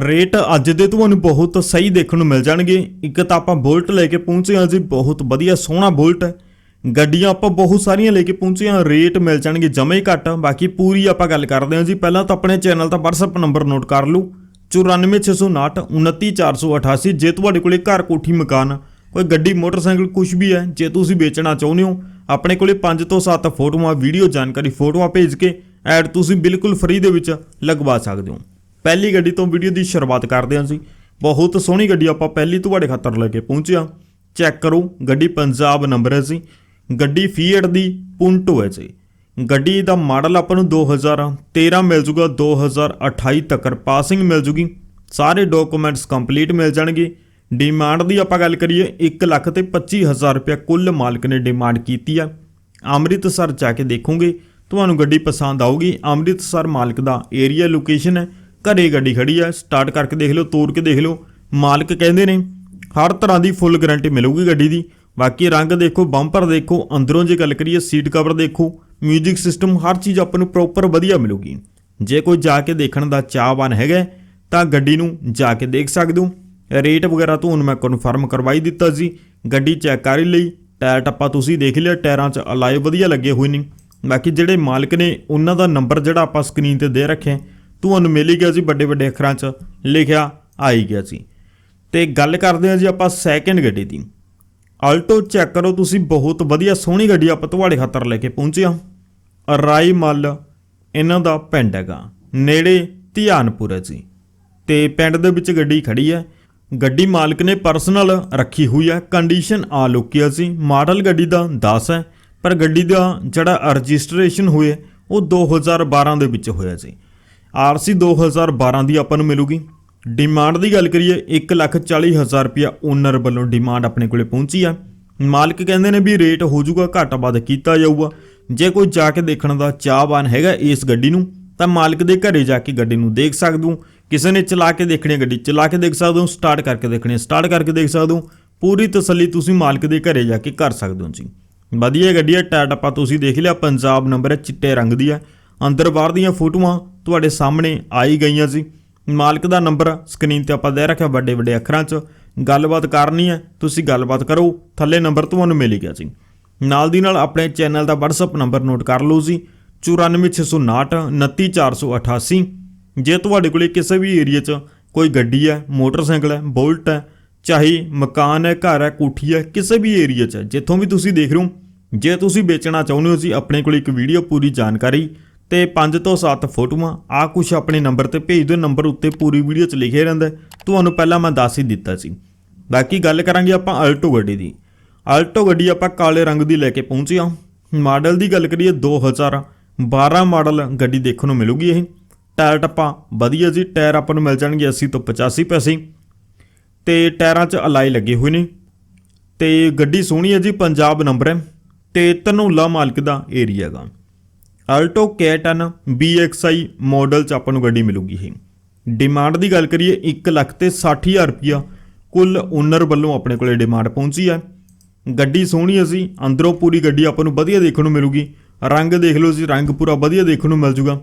Rate ਅੱਜ ਦੇ ਤੁਹਾਨੂੰ ਬਹੁਤ ਸਹੀ ਦੇਖਣ ਨੂੰ ਮਿਲ ਜਾਣਗੇ। ਇੱਕ ਤਾਂ ਆਪਾਂ ਬੁਲਟ ਲੈ ਕੇ ਪਹੁੰਚੇ ਹਾਂ ਜੀ, ਬਹੁਤ ਵਧੀਆ ਸੋਹਣਾ ਬੁਲਟ ਹੈ। ਗੱਡੀਆਂ ਆਪਾਂ ਬਹੁਤ ਸਾਰੀਆਂ ਲੈ ਕੇ ਪਹੁੰਚੇ ਹਾਂ, ਰੇਟ ਮਿਲ ਜਾਣਗੇ ਜਮੇ ਹੀ ਘੱਟ। ਬਾਕੀ ਪੂਰੀ ਆਪਾਂ ਗੱਲ ਕਰਦੇ ਹਾਂ ਜੀ, ਪਹਿਲਾਂ ਤਾਂ ਆਪਣੇ ਚੈਨਲ ਦਾ WhatsApp ਨੰਬਰ ਨੋਟ ਕਰ ਲਓ। 94659 29488 ਜੇ ਤੁਹਾਡੇ ਕੋਲੇ ਘਰ ਕੋਠੀ ਮਕਾਨ, ਕੋਈ ਗੱਡੀ, ਮੋਟਰਸਾਈਕਲ ਕੁਝ ਵੀ ਹੈ, ਜੇ ਤੁਸੀਂ ਵੇਚਣਾ ਚਾਹੁੰਦੇ ਹੋ, ਆਪਣੇ ਕੋਲੇ 5 ਤੋਂ 7 ਫੋਟੋਆਂ, ਵੀਡੀਓ ਜਾਣਕਾਰੀ ਫੋਟੋਆਂ ਭੇਜ ਕੇ ਐਡ ਤੁਸੀਂ ਬਿਲਕੁਲ ਫ੍ਰੀ ਦੇ ਵਿੱਚ ਲਗਵਾ ਸਕਦੇ ਹੋ। ਪਹਿਲੀ ਗੱਡੀ ਤੋਂ ਵੀਡੀਓ ਦੀ ਸ਼ੁਰੂਆਤ ਕਰਦੇ ਹਾਂ ਜੀ। ਬਹੁਤ ਸੋਹਣੀ ਗੱਡੀ ਆਪਾਂ ਪਹਿਲੀ ਤੁਹਾਡੇ ਖਾਤਰ ਲੈ ਕੇ ਪਹੁੰਚਿਆ ਚੈੱਕ ਕਰੋ, ਗੱਡੀ ਪੰਜਾਬ ਨੰਬਰ ਹੈ ਜੀ। ਗੱਡੀ ਫੀਐਟ ਦੀ ਪੁੰਟੋ ਹੈ ਜੀ। ਗੱਡੀ ਦਾ ਮਾਡਲ ਆਪਾਂ ਨੂੰ 2013 ਮਿਲ ਜੂਗਾ 2028 ਤੱਕ ਪਾਸਿੰਗ ਮਿਲ ਜੂਗੀ। ਸਾਰੇ ਡਾਕੂਮੈਂਟਸ ਕੰਪਲੀਟ ਮਿਲ ਜਾਣਗੇ। ਡਿਮਾਂਡ ਦੀ ਆਪਾਂ ਗੱਲ ਕਰੀਏ 1 ਲੱਖ ਤੇ 25000 ਰੁਪਏ ਕੁੱਲ ਮਾਲਕ ਨੇ ਡਿਮਾਂਡ ਕੀਤੀ ਆ। ਅੰਮ੍ਰਿਤਸਰ ਜਾ ਕੇ ਦੇਖੋਗੇ, ਤੁਹਾਨੂੰ ਗੱਡੀ ਪਸੰਦ ਆਊਗੀ। ਅੰਮ੍ਰਿਤਸਰ ਮਾਲਕ ਦਾ ਏਰੀਆ ਲੋਕੇਸ਼ਨ ਹੈ। ਘਰੇ ਗੱਡੀ ਖੜੀ ਆ ਸਟਾਰਟ ਕਰਕੇ ਦੇਖ ਲਓ ਤੋੜ ਕੇ ਦੇਖ ਲਓ। ਮਾਲਕ ਕਹਿੰਦੇ ਨੇ, ਹਰ ਤਰ੍ਹਾਂ ਦੀ ਫੁੱਲ ਗਾਰੰਟੀ ਮਿਲੂਗੀ ਗੱਡੀ ਦੀ। ਬਾਕੀ ਰੰਗ ਦੇਖੋ ਬੰਪਰ ਦੇਖੋ, ਅੰਦਰੋਂ ਜੇ ਗੱਲ ਕਰੀਏ ਸੀਟ ਕਵਰ ਦੇਖੋ 뮤직 ਸਿਸਟਮ ਹਰ ਚੀਜ਼ ਆਪਾਂ ਨੂੰ ਪ੍ਰੋਪਰ ਵਧੀਆ ਮਿਲੂਗੀ। ਜੇ ਕੋਈ ਜਾ ਕੇ ਦੇਖਣ ਦਾ ਚਾਹਵਾਨ ਹੈਗਾ, ਤਾਂ ਗੱਡੀ ਨੂੰ ਜਾ ਕੇ ਦੇਖ ਸਕਦੇ ਹੋ। ਰੇਟ ਵਗੈਰਾ ਤੁਹਾਨੂੰ ਮੈਂ ਕਨਫਰਮ ਕਰਵਾਈ ਦਿੱਤਾ ਸੀ। ਗੱਡੀ ਚੈੱਕ ਕਰ ਲਈ। ਟਾਇਰ ਟੱਪਾ ਤੁਸੀਂ ਦੇਖ ਲਿਆ, ਟਾਇਰਾਂ 'ਚ ਅਲਾਈ ਵਧੀਆ ਲੱਗੇ ਹੋਏ ਨੇ। ਬਾਕੀ ਜਿਹੜੇ ਮਾਲਕ ਨੇ, ਉਹਨਾਂ ਦਾ ਨੰਬਰ ਜਿਹੜਾ ਆਪਾਂ ਸਕਰੀਨ ਤੇ ਦੇ ਰੱਖਿਆ ਤੁਹਾਨੂੰ ਮਿਲ ਹੀ ਗਿਆ ਸੀ ਵੱਡੇ ਵੱਡੇ ਅੱਖਰਾਂ 'ਚ, ਲਿਖਿਆ ਆ ਹੀ ਗਿਆ ਸੀ। ਤੇ ਗੱਲ ਕਰਦੇ ਹਾਂ ਜੀ ਆਪਾਂ ਸੈਕਿੰਡ ਗੱਡੀ ਦੀ। ਆਲਟੋ ਚੈੱਕ ਕਰੋ ਤੁਸੀਂ, ਬਹੁਤ ਵਧੀਆ ਸੋਹਣੀ ਗੱਡੀ ਆਪਾਂ ਤੁਹਾਡੇ ਖਾਤਰ ਲੈ ਕੇ ਪਹੁੰਚਿਆ ਹਾਂ। ਰਾਈ ਮੱਲ, ਇਹਨਾਂ ਦਾ ਪਿੰਡ ਹੈਗਾ, ਨੇੜੇ ਧਿਆਨਪੁਰ ਹੈ ਜੀ। ਤੇ ਪਿੰਡ ਦੇ ਵਿੱਚ ਗੱਡੀ ਖੜੀ ਹੈ। ਗੱਡੀ ਮਾਲਕ ਨੇ ਪਰਸਨਲ ਰੱਖੀ ਹੋਈ ਹੈ ਕੰਡੀਸ਼ਨ ਆ ਲੁਕਿਆ ਸੀ ਮਾਡਲ ਗੱਡੀ ਦਾ 10 ਹੈ, ਪਰ ਗੱਡੀ ਦਾ ਜਿਹੜਾ ਰਜਿਸਟ੍ਰੇਸ਼ਨ ਹੋਇਆ ਉਹ 2012 ਦੇ ਵਿੱਚ ਹੋਇਆ ਸੀ ਆਰਸੀ 2012 ਦੀ ਆਪਾਂ ਨੂੰ ਮਿਲੂਗੀ। ਡਿਮਾਂਡ ਦੀ ਗੱਲ ਕਰੀਏ 140000 ਰੁਪਇਆ ਓਨਰ ਵੱਲੋਂ ਡਿਮਾਂਡ ਆਪਣੇ ਕੋਲੇ ਪਹੁੰਚੀ ਆ। ਮਾਲਕ ਕਹਿੰਦੇ ਨੇ ਵੀ ਰੇਟ ਹੋ ਜਾਊਗਾ, ਘੱਟ ਵੱਧ ਕੀਤਾ ਜਾਊਗਾ। ਜੇ ਕੋਈ ਜਾ ਕੇ ਦੇਖਣ ਦਾ ਚਾਹਵਾਨ ਹੈਗਾ ਇਸ ਗੱਡੀ ਨੂੰ, ਤਾਂ ਮਾਲਕ ਦੇ ਘਰੇ ਜਾ ਕੇ ਗੱਡੀ ਨੂੰ ਦੇਖ ਸਕਦੇ ਹੋ। ਕਿਸੇ ਨੇ ਚਲਾ ਕੇ ਦੇਖਣੀ ਗੱਡੀ, ਚਲਾ ਕੇ ਦੇਖ ਸਕਦੇ ਹੋ ਸਟਾਰਟ ਕਰਕੇ ਦੇਖਣੀ ਸਟਾਰਟ ਕਰਕੇ ਦੇਖ ਸਕਦੇ ਹੋ। ਪੂਰੀ ਤਸੱਲੀ ਤੁਸੀਂ ਮਾਲਕ ਦੇ ਘਰੇ ਜਾ ਕੇ ਕਰ ਸਕਦੇ ਹੋ ਜੀ। ਵਧੀਆ ਗੱਡੀ ਹੈ ਟਾਇਰ ਆਪਾਂ ਤੁਸੀਂ ਦੇਖ ਲਿਆ, ਪੰਜਾਬ ਨੰਬਰ ਹੈ ਚਿੱਟੇ ਰੰਗ ਦੀ ਹੈ ਅੰਦਰ ਬਾਹਰ ਦੀਆਂ ਫੋਟੋਆਂ ਤੁਹਾਡੇ ਸਾਹਮਣੇ ਆਈ ਗਈਆਂ ਸੀ। ਮਾਲਕ ਦਾ ਨੰਬਰ ਸਕਰੀਨ ਤੇ ਆਪਾਂ ਦੇ ਰੱਖਿਆ ਵੱਡੇ ਵੱਡੇ ਅੱਖਰਾਂ 'ਚ। ਗੱਲਬਾਤ ਕਰਨੀ ਹੈ ਤੁਸੀਂ ਗੱਲਬਾਤ ਕਰੋ ਥੱਲੇ ਨੰਬਰ ਤੁਹਾਨੂੰ ਮਿਲ ਗਿਆ ਸੀ। ਨਾਲ ਦੀ ਨਾਲ ਆਪਣੇ ਚੈਨਲ ਦਾ WhatsApp ਨੰਬਰ ਨੋਟ ਕਰ ਲਓ ਜੀ। 94659 29488 ਜੇ ਤੁਹਾਡੇ ਕੋਲੇ ਕਿਸੇ ਵੀ ਏਰੀਆ 'ਚ ਕੋਈ ਗੱਡੀ ਹੈ ਮੋਟਰਸਾਈਕਲ ਹੈ ਬੁਲਟ ਹੈ ਚਾਹੇ ਮਕਾਨ ਹੈ ਘਰ ਹੈ ਕੋਠੀ ਹੈ ਕਿਸੇ ਵੀ ਏਰੀਆ 'ਚ ਹੈ, ਜਿੱਥੋਂ ਵੀ ਤੁਸੀਂ ਦੇਖ ਰਹੇ ਹੋ ਜੇ ਤੁਸੀਂ ਵੇਚਣਾ ਚਾਹੁੰਦੇ ਹੋ ਜੀ ਆਪਣੇ ਕੋਲ ਇੱਕ ਵੀਡੀਓ ਪੂਰੀ ਜਾਣਕਾਰੀ ਤੇ 5 ਤੋਂ 7 ਫੋਟੋਆਂ, ਆ ਕੁਛ ਆਪਣੇ ਨੰਬਰ ਤੇ ਭੇਜ ਦਿਓ, ਨੰਬਰ ਉੱਤੇ ਪੂਰੀ ਵੀਡੀਓ 'ਚ ਲਿਖਿਆ ਰਹਿੰਦਾ ਤੁਹਾਨੂੰ ਪਹਿਲਾਂ ਮੈਂ ਦੱਸ ਹੀ ਦਿੱਤਾ ਸੀ। ਬਾਕੀ ਗੱਲ ਕਰਾਂਗੇ ਆਪਾਂ ਆਲਟੋ ਗੱਡੀ ਦੀ। ਆਲਟੋ ਗੱਡੀ ਆਪਾਂ ਕਾਲੇ ਰੰਗ ਦੀ ਲੈ ਕੇ ਪਹੁੰਚੇ ਹਾਂ। ਮਾਡਲ ਦੀ ਗੱਲ ਕਰੀਏ 2012 ਮਾਡਲ ਗੱਡੀ ਦੇਖਣ ਨੂੰ ਮਿਲੂਗੀ ਇਹ। ਟਾਇਰ ਟੱਪਾ ਵਧੀਆ ਜੀ, ਟਾਇਰ ਆਪਾਂ ਨੂੰ ਮਿਲ ਜਾਣਗੇ 80 ਤੋਂ 85 ਪੈਸੇ। ਤੇ ਟਾਇਰਾਂ 'ਚ ਅਲਾਈ ਲੱਗੇ ਹੋਏ ਨੇ। ਤੇ ਗੱਡੀ ਸੋਹਣੀ ਹੈ ਜੀ, ਪੰਜਾਬ ਨੰਬਰ ਹੈ। ਤੇ ਧਨੌਲਾ ਮਾਲਕ ਦਾ ਏਰੀਆ ਹੈਗਾ ਆਲਟੋ K10 BXI ਮਾਡਲ 'ਚ ਆਪਾਂ ਨੂੰ ਗੱਡੀ ਮਿਲੂਗੀ ਇਹ। ਡਿਮਾਂਡ ਦੀ ਗੱਲ ਕਰੀਏ 1 ਲੱਖ ਤੇ 60000 ਰੁਪਿਆ ਕੁੱਲ ਓਨਰ ਵੱਲੋਂ ਆਪਣੇ ਕੋਲੇ ਡਿਮਾਂਡ ਪਹੁੰਚੀ ਹੈ। ਗੱਡੀ ਸੋਹਣੀ ਅਸੀਂ ਅੰਦਰੋਂ ਪੂਰੀ ਗੱਡੀ ਆਪਾਂ ਨੂੰ ਵਧੀਆ ਦੇਖਣ ਨੂੰ ਮਿਲੂਗੀ। ਰੰਗ ਦੇਖ ਲਓ ਜੀ ਰੰਗ ਪੂਰਾ ਵਧੀਆ ਦੇਖਣ ਨੂੰ ਮਿਲ ਜੂਗਾ।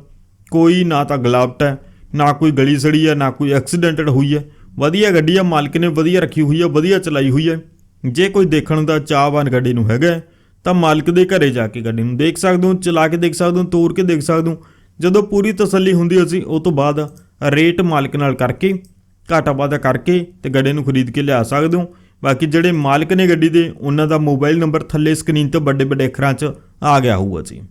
ਕੋਈ ਨਾ ਤਾਂ ਗਲਾਵਟ ਹੈ ਨਾ ਕੋਈ ਗਲੀ ਸੜੀ ਹੈ ਨਾ ਕੋਈ ਐਕਸੀਡੈਂਟਡ ਹੋਈ ਹੈ। ਵਧੀਆ ਗੱਡੀ ਆ ਮਾਲਕ ਨੇ ਵਧੀਆ ਰੱਖੀ ਹੋਈ ਹੈ ਵਧੀਆ ਚਲਾਈ ਹੋਈ ਹੈ। ਜੇ ਕੋਈ ਦੇਖਣ ਦਾ ਚਾਹਵਾਨ ਗੱਡੀ ਨੂੰ ਹੈਗਾ ਹੈ, ਤਾਂ ਮਾਲਕ ਦੇ ਘਰੇ ਜਾ ਕੇ ਗੱਡੀ ਨੂੰ ਦੇਖ ਸਕਦੇ ਹੋ, ਚਲਾ ਕੇ ਦੇਖ ਸਕਦੇ ਹੋ, ਤੋੜ ਕੇ ਦੇਖ ਸਕਦੇ ਹੋ। ਜਦੋਂ ਪੂਰੀ ਤਸੱਲੀ ਹੁੰਦੀ ਅਸੀਂ ਉਹ ਤੋਂ ਬਾਅਦ ਰੇਟ ਮਾਲਕ ਨਾਲ ਕਰਕੇ, ਘਾਟਾ ਵਾਧਾ ਕਰਕੇ ਤੇ ਗੱਡੀ ਨੂੰ ਖਰੀਦ ਕੇ ਲਿਆ ਸਕਦੇ ਹੋ। ਬਾਕੀ ਜਿਹੜੇ ਮਾਲਕ ਨੇ ਗੱਡੀ ਦੇ, ਉਹਨਾਂ ਦਾ ਮੋਬਾਈਲ ਨੰਬਰ ਥੱਲੇ ਸਕਰੀਨ ਤੇ ਵੱਡੇ ਵੱਡੇ ਅੱਖਰਾਂ 'ਚ ਆ ਗਿਆ ਹੋਊਗਾ ਜੀ।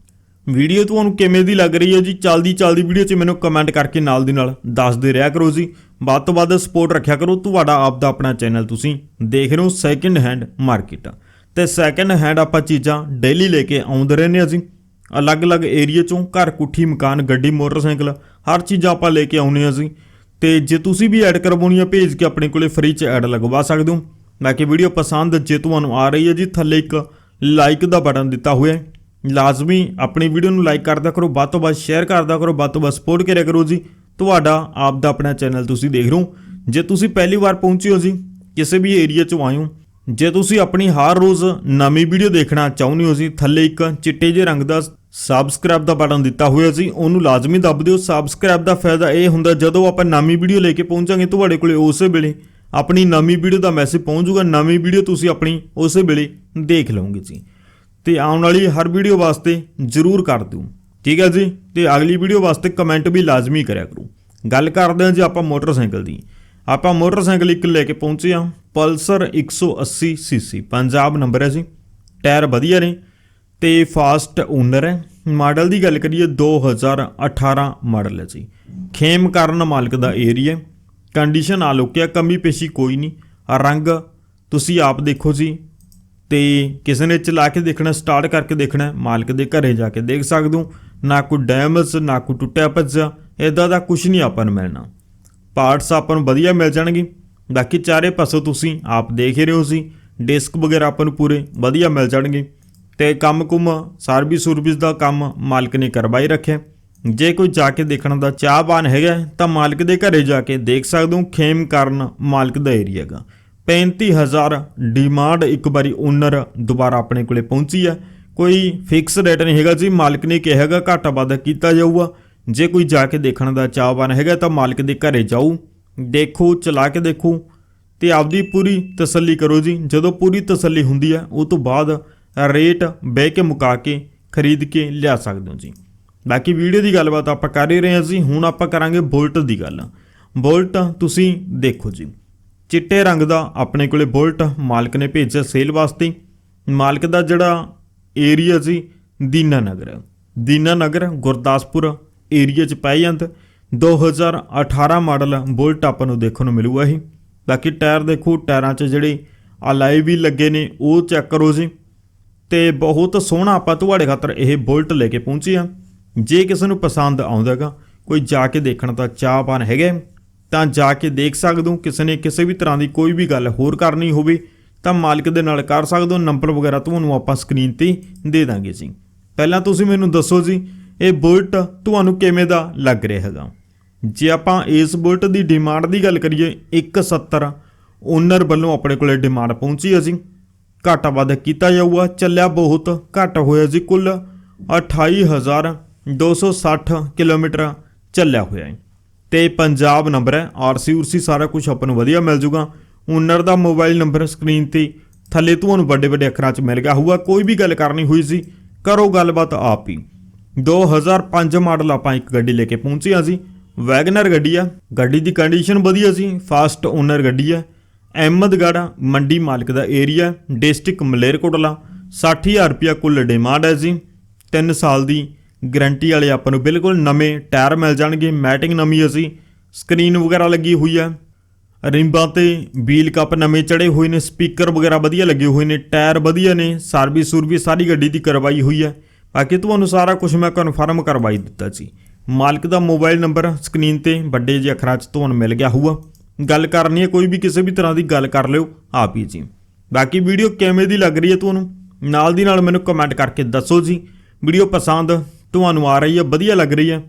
ਵੀਡੀਓ ਤੁਹਾਨੂੰ ਕਿਵੇਂ ਦੀ ਲੱਗ ਰਹੀ ਹੈ ਜੀ? ਚੱਲਦੀ ਚੱਲਦੀ ਵੀਡੀਓ 'ਚ ਮੈਨੂੰ ਕਮੈਂਟ ਕਰਕੇ ਨਾਲ ਦੀ ਨਾਲ ਦੱਸਦੇ ਰਿਹਾ ਕਰੋ ਜੀ। ਵੱਧ ਤੋਂ ਵੱਧ ਸਪੋਰਟ ਰੱਖਿਆ ਕਰੋ। ਤੁਹਾਡਾ ਆਪ ਦਾ ਆਪਣਾ ਚੈਨਲ ਤੁਸੀਂ ਦੇਖ ਰਹੇ ਹੋ ਸੈਕਿੰਡ ਹੈਂਡ ਮਾਰਕੀਟ ਤੇ ਸੈਕਿੰਡ ਹੈਂਡ ਆਪਾਂ ਚੀਜ਼ਾਂ ਡੇਲੀ ਲੈ ਕੇ ਆਉਂਦੇ ਰਹਿੰਦੇ ਹਾਂ ਜੀ। ਅਲੱਗ-ਅਲੱਗ ਏਰੀਆ 'ਚੋਂ ਘਰ ਕੁੱਠੀ, ਮਕਾਨ, ਗੱਡੀ, ਮੋਟਰਸਾਈਕਲ, ਹਰ ਚੀਜ਼ ਆਪਾਂ ਲੈ ਕੇ ਆਉਨੇ ਹਾਂ ਜੀ। ਤੇ ਜੇ ਤੁਸੀਂ ਵੀ ਐਡ ਕਰਵਾਉਣੀ ਆ, ਭੇਜ ਕੇ ਆਪਣੇ ਕੋਲੇ ਫ੍ਰੀ 'ਚ ਐਡ ਲਗਵਾ ਸਕਦੇ ਹੋ। ਬਾਕੀ ਵੀਡੀਓ ਪਸੰਦ ਜੇ ਤੁਹਾਨੂੰ ਆ ਰਹੀ ਹੈ ਜੀ, ਥੱਲੇ ਇੱਕ ਲਾਈਕ ਦਾ ਬਟਨ ਦਿੱਤਾ ਹੋਇਆ ਹੈ। ਲਾਜ਼ਮੀ ਆਪਣੀ ਵੀਡੀਓ ਨੂੰ ਲਾਈਕ ਕਰਦਾ ਕਰੋ, ਵੱਧ ਤੋਂ ਵੱਧ ਸ਼ੇਅਰ ਕਰਦਾ ਕਰੋ, ਵੱਧ ਤੋਂ ਵੱਧ ਸਪੋਰਟ ਕਰਿਆ ਕਰੋ ਜੀ। ਤੁਹਾਡਾ ਆਪ ਦਾ ਆਪਣਾ ਚੈਨਲ ਤੁਸੀਂ ਦੇਖ ਰਹੇ ਹੋ। ਜੇ ਤੁਸੀਂ ਪਹਿਲੀ ਵਾਰ ਪਹੁੰਚੇ ਹੋ ਜੀ, ਕਿਸੇ ਵੀ ਏਰੀਆ 'ਚੋਂ ਆਏ ਹੋ ਜੇ ਤੁਸੀਂ ਆਪਣੀ ਹਰ ਰੋਜ਼ ਨਵੀਂ ਵੀਡੀਓ ਦੇਖਣਾ ਚਾਹੁੰਦੇ ਹੋ ਜੀ, ਥੱਲੇ ਇੱਕ ਚਿੱਟੇ ਜਿਹੇ ਰੰਗ ਦਾ ਸਬਸਕ੍ਰਾਈਬ ਦਾ ਬਟਨ ਦਿੱਤਾ ਹੋਇਆ ਸੀ, ਉਹਨੂੰ ਲਾਜ਼ਮੀ ਦੱਬ ਦਿਓ। ਸਬਸਕ੍ਰਾਈਬ ਦਾ ਫਾਇਦਾ ਇਹ ਹੁੰਦਾ, ਜਦੋਂ ਆਪਾਂ ਨਵੀਂ ਵੀਡੀਓ ਲੈ ਕੇ ਪਹੁੰਚਾਂਗੇ ਤੁਹਾਡੇ ਕੋਲੇ ਉਸੇ ਵੇਲੇ ਆਪਣੀ ਨਵੀਂ ਵੀਡੀਓ ਦਾ ਮੈਸੇਜ ਪਹੁੰਚੂਗਾ, ਨਵੀਂ ਵੀਡੀਓ ਤੁਸੀਂ ਆਪਣੀ ਉਸੇ ਵੇਲੇ ਦੇਖ ਲਓਗੇ ਜੀ। ਤੇ ਆਉਣ ਵਾਲੀ ਹਰ ਵੀਡੀਓ ਵਾਸਤੇ ਜਰੂਰ ਕਰ ਦਿਓ। ਠੀਕ ਹੈ ਜੀ? ਤੇ ਅਗਲੀ ਵੀਡੀਓ ਵਾਸਤੇ ਕਮੈਂਟ ਵੀ ਲਾਜ਼ਮੀ ਕਰਿਆ ਕਰੋ। ਗੱਲ ਕਰਦੇ ਹਾਂ ਜੀ ਆਪਾਂ ਮੋਟਰਸਾਈਕਲ ਦੀ। ਆਪਾਂ ਮੋਟਰਸਾਈਕਲ ਇੱਕ ਲੈ ਕੇ ਪਹੁੰਚੇ ਹਾਂ। ਪਲਸਰ 180 ਸੀਸੀ ਪੰਜਾਬ ਨੰਬਰ ਹੈ ਜੀ। ਟਾਇਰ ਵਧੀਆ ਨੇ ਤੇ ਫਾਸਟ ਓਨਰ ਹੈ। ਮਾਡਲ ਦੀ ਗੱਲ ਕਰੀਏ 2018 ਮਾਡਲ ਹੈ ਜੀ। ਖੇਮ ਕਰਨ ਮਾਲਕ ਦਾ ਏਰੀਆ ਕੰਡੀਸ਼ਨ ਆ ਲੋਕਿਆ, ਕਮੀ ਪੇਸ਼ੀ ਕੋਈ ਨਹੀਂ। ਰੰਗ ਤੁਸੀਂ ਆਪ ਦੇਖੋ ਜੀ। ਤੇ ਕਿਸੇ ਨੇ ਚਲਾ ਕੇ ਦੇਖਣਾ ਸਟਾਰਟ ਕਰਕੇ ਦੇਖਣਾ, ਮਾਲਕ ਦੇ ਘਰੇ ਜਾ ਕੇ ਦੇਖ ਸਕਦੇ ਹੋ। ਨਾ ਕੋਈ ਡੈਮੇਜ ਨਾ ਕੋਈ ਟੁੱਟਿਆ ਭੱਜਿਆ। ਇਦਾਂ ਦਾ ਕੁਝ ਨਹੀਂ ਆਪਾਂ ਨੂੰ ਮਿਲਣਾ। ਪਾਰਟਸ ਆਪਾਂ ਨੂੰ ਵਧੀਆ ਮਿਲ ਜਾਣਗੇ। ਬਾਕੀ ਚਾਰੇ ਪਾਸੋਂ ਤੁਸੀਂ ਆਪ ਦੇਖ ਹੀ ਰਹੇ ਹੋ ਸੀ। ਡਿਸਕ ਵਗੈਰਾ ਆਪਾਂ ਨੂੰ ਪੂਰੇ ਵਧੀਆ ਮਿਲ ਜਾਣਗੇ। ਤੇ ਕੰਮ ਕੁਮ ਸਰਵਿਸ ਸਰਵਿਸ ਦਾ ਕੰਮ ਮਾਲਕ ਨੇ ਕਰਵਾਈ ਰੱਖਿਆ। ਜੇ ਕੋਈ ਜਾ ਕੇ ਦੇਖਣ ਦਾ ਚਾਹਵਾਨ ਹੈਗਾ, ਤਾਂ ਮਾਲਕ ਦੇ ਘਰੇ ਜਾ ਕੇ ਦੇਖ ਸਕਦੇ ਹੋ। ਖੇਮ ਕਰਨ ਮਾਲਕ ਦਾ ਏਰੀਆ ਹੈਗਾ। 35000 ਡਿਮਾਂਡ ਇੱਕ ਵਾਰੀ ਓਨਰ ਦੁਬਾਰਾ ਆਪਣੇ ਕੋਲੇ ਪਹੁੰਚੀ ਹੈ। ਕੋਈ ਫਿਕਸ ਰੇਟ ਨਹੀਂ ਹੈਗਾ ਜੀ। ਮਾਲਕ ਨੇ ਕਿਹਾ ਹੈਗਾ, ਘਾਟਾ ਵਾਧਾ ਕੀਤਾ ਜਾਊਗਾ। ਜੇ ਕੋਈ ਜਾ ਕੇ ਦੇਖਣ ਦਾ ਚਾਹਵਾਨ ਹੈਗਾ ਤਾਂ ਮਾਲਕ ਦੇ ਘਰੇ ਜਾਓ ਦੇਖੋ, ਚਲਾ ਕੇ ਦੇਖੋ ਤੇ ਆਪਦੀ ਪੂਰੀ ਤਸੱਲੀ ਕਰੋ ਜੀ। ਜਦੋਂ ਪੂਰੀ ਤਸੱਲੀ ਹੁੰਦੀ ਹੈ, ਉਹ ਤੋਂ ਬਾਅਦ ਰੇਟ ਬਹਿ ਕੇ ਮੁਕਾ ਕੇ ਖਰੀਦ ਕੇ ਲਿਆ ਸਕਦੇ ਹੋ ਜੀ। ਬਾਕੀ ਵੀਡੀਓ ਦੀ ਗੱਲਬਾਤ ਆਪਾਂ ਕਰ ਹੀ ਰਹੇ ਹਾਂ ਜੀ। ਹੁਣ ਆਪਾਂ ਕਰਾਂਗੇ ਬੁਲਟ ਦੀ ਗੱਲ। ਬੁਲਟ ਤੁਸੀਂ ਦੇਖੋ ਜੀ। ਚਿੱਟੇ ਰੰਗ ਦਾ ਆਪਣੇ ਕੋਲੇ ਬੁਲਟ ਮਾਲਕ ਨੇ ਭੇਜਿਆ ਸੇਲ ਵਾਸਤੇ। ਮਾਲਕ ਦਾ ਜਿਹੜਾ ਏਰੀਆ ਜੀ, ਦੀਨਾ ਨਗਰ। ਦੀਨਾ ਨਗਰ, ਗੁਰਦਾਸਪੁਰ ਏਰੀਆ ਚ ਪਾਈ ਜਾਂਦਾ। 2018 ਮਾਡਲ ਬੁਲਟ ਆਪਾਂ ਨੂੰ ਦੇਖਣ ਨੂੰ ਮਿਲੂਗਾ ਇਹ ਬਾਕੀ ਟਾਇਰ ਦੇਖੋ, ਟਾਇਰਾਂ 'ਚ ਜਿਹੜੇ ਅਲਾਈ ਵੀ ਲੱਗੇ ਨੇ, ਉਹ ਚੈੱਕ ਕਰੋ ਜੀ। ਤੇ ਬਹੁਤ ਸੋਹਣਾ ਆਪਾਂ ਤੁਹਾਡੇ ਖਾਤਰ ਇਹ ਬੁਲਟ ਲੈ ਕੇ ਪਹੁੰਚੇ ਆ ਜੇ ਕਿਸੇ ਨੂੰ ਪਸੰਦ ਆਉਂਦਾਗਾ ਕੋਈ ਜਾ ਕੇ ਦੇਖਣ ਦਾ ਚਾਹਵਾਨ ਹੈਗਾ ਤਾਂ ਜਾ ਕੇ ਦੇਖ ਸਕਦੇ ਹੋ। ਕਿਸੇ ਨੇ ਕਿਸੇ ਵੀ ਤਰ੍ਹਾਂ ਦੀ ਕੋਈ ਵੀ ਗੱਲ ਹੋਰ ਕਰਨੀ ਹੋਵੇ, ਤਾਂ ਮਾਲਕ ਦੇ ਨਾਲ ਕਰ ਸਕਦੇ ਹੋ। ਨੰਬਰ ਵਗੈਰਾ ਤੁਹਾਨੂੰ ਆਪਾਂ ਸਕਰੀਨ ਤੇ ਦੇ ਦਾਂਗੇ ਜੀ। ਪਹਿਲਾਂ ਤੁਸੀਂ ਮੈਨੂੰ ਦੱਸੋ ਜੀ ਇਹ ਬੁਲਟ ਤੁਹਾਨੂੰ ਕਿਵੇਂ ਦਾ ਲੱਗ ਰਿਹਾ ਹੈਗਾ? ਜੇ ਆਪਾਂ ਇਸ ਬੁਲਟ ਦੀ ਡਿਮਾਂਡ ਦੀ ਗੱਲ ਕਰੀਏ 170 ਓਨਰ ਵੱਲੋਂ ਆਪਣੇ ਕੋਲੇ ਡਿਮਾਂਡ ਪਹੁੰਚੀ ਹੈ ਜੀ। ਘਾਟਾ ਵਾਧਾ ਕੀਤਾ ਜਾਊਗਾ, ਚੱਲਿਆ ਬਹੁਤ ਘੱਟ ਹੋਇਆ ਜੀ, ਕੁੱਲ 28260 ਕਿਲੋਮੀਟਰ ਚੱਲਿਆ ਹੋਇਆ ਹੈ। ਤੇ ਪੰਜਾਬ ਨੰਬਰ ਹੈ ਆਰਸੀ ਉਰਸੀ ਸਾਰਾ ਕੁਝ ਆਪਾਂ ਨੂੰ ਵਧੀਆ ਮਿਲ ਜੂਗਾ। ਓਨਰ ਦਾ ਮੋਬਾਈਲ ਨੰਬਰ ਸਕਰੀਨ ਤੇ ਥੱਲੇ ਤੁਹਾਨੂੰ ਵੱਡੇ ਵੱਡੇ ਅੱਖਰਾਂ 'ਚ ਮਿਲ ਗਿਆ ਹੋਊਗਾ, ਕੋਈ ਵੀ ਗੱਲ ਕਰਨੀ ਹੋਈ ਸੀ ਕਰੋ ਗੱਲਬਾਤ ਆਪ ਹੀ। 2005 ਮਾਡਲ ਆਪਾਂ ਇੱਕ ਗੱਡੀ ਲੈ ਕੇ ਪਹੁੰਚੇ ਹਾਂ ਜੀ। ਵੈਗਨਰ ਗੱਡੀ ਆ। ਗੱਡੀ ਦੀ ਕੰਡੀਸ਼ਨ ਵਧੀਆ ਸੀ। ਫਾਸਟ ਓਨਰ ਗੱਡੀ ਆ। ਅਹਿਮਦਗੜ੍ਹ, ਮੰਡੀ ਮਾਲਕ ਦਾ ਏਰੀਆ ਡਿਸਟ੍ਰਿਕਟ ਮਲੇਰਕੋਟਲਾ। 60000 ਰੁਪਿਆ ਕੁੱਲ ਡਿਮਾਂਡ ਹੈ ਜੀ। 3 ਸਾਲ ਦੀ ਗਾਰੰਟੀ ਵਾਲੇ ਆਪਾਂ ਨੂੰ ਬਿਲਕੁਲ ਨਵੇਂ ਟਾਇਰ ਮਿਲ ਜਾਣਗੇ। ਮੈਟਿੰਗ ਨਵੀਂ ਅਸੀਂ ਸਕਰੀਨ ਵਗੈਰਾ ਲੱਗੀ ਹੋਈ ਆ। ਰਿੰਬਾਂ ਤੇ ਵੀਲ ਕੱਪ ਨਵੇਂ ਚੜੇ ਹੋਏ ਨੇ। ਸਪੀਕਰ ਵਗੈਰਾ ਵਧੀਆ ਲੱਗੇ ਹੋਏ ਨੇ। ਟਾਇਰ ਵਧੀਆ ਨੇ। ਸਰਵਿਸ ਸੁਰਵਿਸ ਸਾਰੀ ਗੱਡੀ ਦੀ ਕਰਵਾਈ ਹੋਈ ਹੈ ਬਾਕੀ ਤੁਹਾਨੂੰ ਸਾਰਾ ਕੁਝ ਮੈਂ ਕਨਫਰਮ ਕਰਵਾਈ ਦਿੱਤਾ ਸੀ। ਮਾਲਕ ਦਾ ਮੋਬਾਈਲ ਨੰਬਰ ਸਕਰੀਨ ਤੇ ਵੱਡੇ ਜਿਹੇ ਅੱਖਰਾਂ 'ਚ ਤੁਹਾਨੂੰ ਮਿਲ ਗਿਆ ਹੋਊਗਾ। ਗੱਲ ਕਰਨੀ ਹੈ, ਕੋਈ ਵੀ ਕਿਸੇ ਵੀ ਤਰ੍ਹਾਂ ਦੀ ਗੱਲ ਕਰ ਲਿਓ, ਆਪ ਹੀ ਜੀ। ਬਾਕੀ ਵੀਡੀਓ ਕਿਵੇਂ ਦੀ ਲੱਗ ਰਹੀ ਹੈ ਤੁਹਾਨੂੰ? ਨਾਲ ਦੀ ਨਾਲ ਮੈਨੂੰ ਕਮੈਂਟ ਕਰਕੇ ਦੱਸੋ ਜੀ। ਵੀਡੀਓ ਪਸੰਦ ਤੁਹਾਨੂੰ ਆ ਰਹੀ ਹੈ, ਵਧੀਆ ਲੱਗ ਰਹੀ ਹੈ।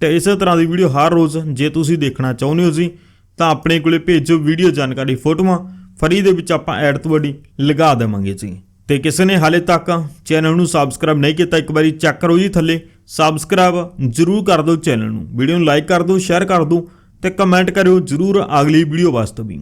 ਤੇ ਇਸੇ ਤਰ੍ਹਾਂ ਦੀ ਵੀਡੀਓ ਹਰ ਰੋਜ਼ ਜੇ ਤੁਸੀਂ ਦੇਖਣਾ ਚਾਹੁੰਦੇ ਹੋ ਜੀ, ਤਾਂ ਆਪਣੇ ਕੋਲੇ ਭੇਜੋ ਵੀਡੀਓ ਜਾਣਕਾਰੀ ਫੋਟੋਆਂ। ਫਰੀ ਦੇ ਵਿੱਚ ਆਪਾਂ ਐਡ ਤੁਹਾਡੀ ਲਗਾ ਦੇਵਾਂਗੇ ਜੀ। ਤੇ ਕਿਸੇ ਨੇ ਹਾਲੇ ਤੱਕ ਚੈਨਲ ਨੂੰ ਸਬਸਕ੍ਰਾਈਬ ਨਹੀਂ ਕੀਤਾ, ਇੱਕ ਵਾਰੀ ਚੈੱਕ ਕਰੋ ਜੀ ਥੱਲੇ। ਸਬਸਕ੍ਰਾਈਬ ਜਰੂਰ ਕਰ ਦਿਓ ਚੈਨਲ ਨੂੰ। ਵੀਡੀਓ ਨੂੰ ਲਾਈਕ ਕਰ ਦਿਓ ਸ਼ੇਅਰ ਕਰ ਦਿਓ ਤੇ ਕਮੈਂਟ ਕਰਿਓ ਜਰੂਰ ਅਗਲੀ ਵੀਡੀਓ ਵਾਸਤੇ ਵੀ।